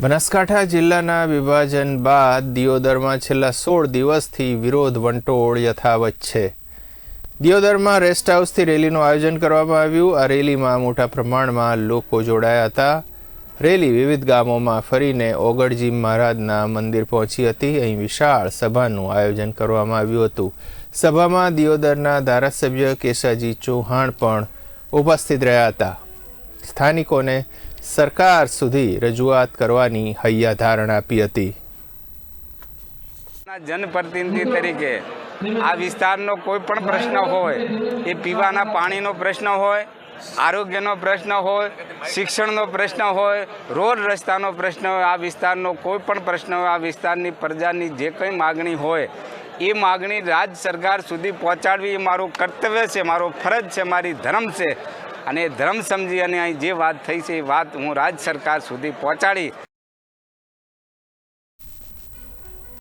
બનાસકાંઠા જિલ્લાના વિભાજન બાદ દિયોદરમાં છેલ્લા સોળ દિવસથી વિરોધ વંટોળ યથાવત છે. દિયોદરમાં રેસ્ટ હાઉસથી રેલીનું આયોજન કરવામાં આવ્યું. આ રેલીમાં મોટા પ્રમાણમાં લોકો જોડાયા હતા. રેલી વિવિધ ગામોમાં ફરીને ઓગળજી મહારાજના મંદિર પહોંચી હતી. અહીં વિશાળ સભાનું આયોજન કરવામાં આવ્યું હતું. સભામાં દિયોદરના ધારાસભ્ય કેશાજી ચૌહાણ પણ ઉપસ્થિત રહ્યા હતા. સ્થાનિકોને સરકાર સુધી રજૂઆત કરવાની હૈયાધારણ આપી હતી. જનપ્રતિનિધિ તરીકે આ વિસ્તારનો કોઈ પણ પ્રશ્ન હોય, એ પીવાના પાણીનો પ્રશ્ન હોય, આરોગ્યનો પ્રશ્ન હોય, શિક્ષણનો પ્રશ્ન હોય, રોડ રસ્તાનો પ્રશ્ન હોય, આ વિસ્તારનો કોઈ પણ પ્રશ્ન હોય, આ વિસ્તારની પ્રજાની જે કંઈ માગણી હોય, એ માગણી રાજ સરકાર સુધી પહોંચાડવી એ મારું કર્તવ્ય છે, મારો ફરજ છે, મારી ધર્મ છે. અને ધર્મ સમજી અને અહીં જે વાત થઈ છે એ વાત હું રાજ્ય સરકાર સુધી પહોંચાડી.